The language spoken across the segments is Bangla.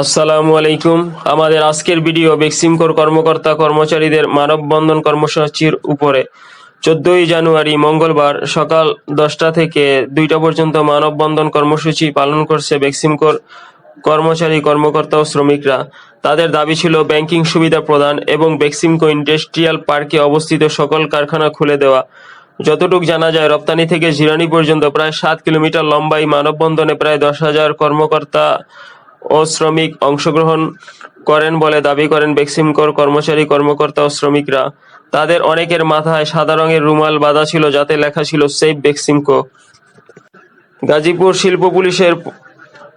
আসসালামু আলাইকুম। আমাদের আজকের ভিডিও বেক্সিমকোর কর্মকর্তা কর্মচারীদের মানববন্ধন কর্মসূচির উপরে। চোদ্দই জানুয়ারি মঙ্গলবার সকাল দশটা থেকে দুইটা পর্যন্ত মানববন্ধন কর্মসূচি পালন করছে বেক্সিমকোর কর্মচারী, কর্মকর্তা ও শ্রমিকরা। তাদের দাবি ছিল ব্যাংকিং সুবিধা প্রদান এবং বেক্সিমকো ইন্ডাস্ট্রিয়াল পার্কে অবস্থিত সকল কারখানা খুলে দেওয়া। যতটুক জানা যায়, রপ্তানি থেকে জিরানি পর্যন্ত প্রায় সাত কিলোমিটার লম্বা এই মানববন্ধনে প্রায় দশ হাজার কর্মকর্তা ও শ্রমিক অংশগ্রহণ করেন বলে দাবি করেন বেক্সিমকোর কর্মচারী, কর্মকর্তা ও শ্রমিকরা। তাদের অনেকের মাথায় সাদা রঙের রুমাল বাঁধা ছিল, যাতে লেখা ছিল সেফ বেক্সিমকো। গাজীপুর শিল্প পুলিশের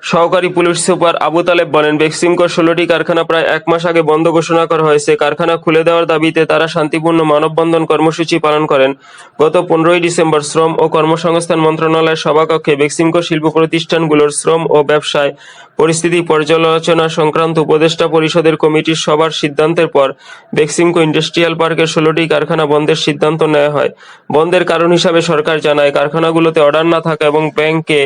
সহকারী পুলিশ সুপার আবু তালেব বলেন, বেক্সিমকোর ষোলোটি কারখানা প্রায় এক মাস আগে বন্ধ ঘোষণা করা হয়েছে। কারখানা খুলে দেওয়ার দাবিতে তারা শান্তিপূর্ণ মানববন্ধন কর্মসূচি পালন করেন। গত পনেরোই ডিসেম্বর শ্রম ও কর্মসংস্থান মন্ত্রণালয়ের সভাকক্ষে বেক্সিমকো শিল্প প্রতিষ্ঠানগুলোর শ্রম ও ব্যবসায় পরিস্থিতি পর্যালোচনা সংক্রান্ত উপদেষ্টা পরিষদের কমিটির সবার সিদ্ধান্তের পর বেক্সিমকো ইন্ডাস্ট্রিয়াল পার্কের ষোলোটি কারখানা বন্ধের সিদ্ধান্ত নেওয়া হয়। বন্ধের কারণ হিসাবে সরকার জানায়, কারখানাগুলোতে অর্ডার না থাকা এবং ব্যাংকে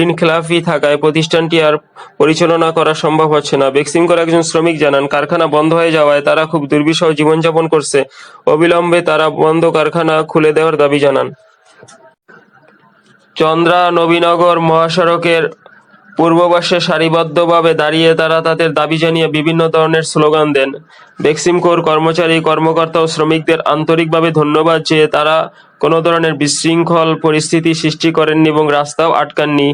ঋণ খেলাফি থাকায় প্রতিষ্ঠানটি আর পরিচালনা করা সম্ভব হচ্ছে না। বেক্সিমকোর একজন শ্রমিক জানান, কারখানা বন্ধ হয়ে যাওয়ায় তারা খুব দুর্বিষহ জীবনযাপন করছে। অবিলম্বে তারা বন্ধ কারখানা খুলে দেওয়ার দাবি জানান। চন্দ্রা নবীনগর মহাসড়কের পূর্ব পাশে সারিবদ্ধভাবে দাঁড়িয়ে তারা তাদের দাবি জানিয়ে বিভিন্ন ধরনের স্লোগান দেন। বেক্সিমকোর কর্মচারী, কর্মকর্তা ও শ্রমিকদের আন্তরিকভাবে ধন্যবাদ যে তারা কোনো ধরনের বিশৃঙ্খল পরিস্থিতি সৃষ্টি করেননি এবং রাস্তাও আটকাননি।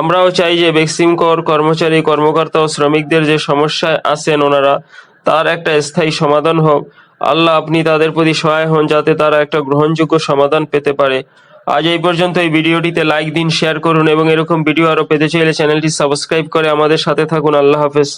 আমরাও চাই যে বেক্সিমকোর কর্মচারী, কর্মকর্তা ও শ্রমিকদের যে সমস্যায় আছেন ওনারা, তার একটা স্থায়ী সমাধান হোক। আল্লাহ আপনি তাদের প্রতি সহায় হন যাতে তারা একটা গ্রহণযোগ্য সমাধান পেতে পারে। আজ এই পর্যন্ত এই ভিডিওটিতে লাইক দিন শেয়ার করুন এবং এরকম ভিডিও আরও পেতে চাইলে চ্যানেলটি সাবস্ক্রাইব করে আমাদের সাথে থাকুন। আল্লাহ হাফেজ।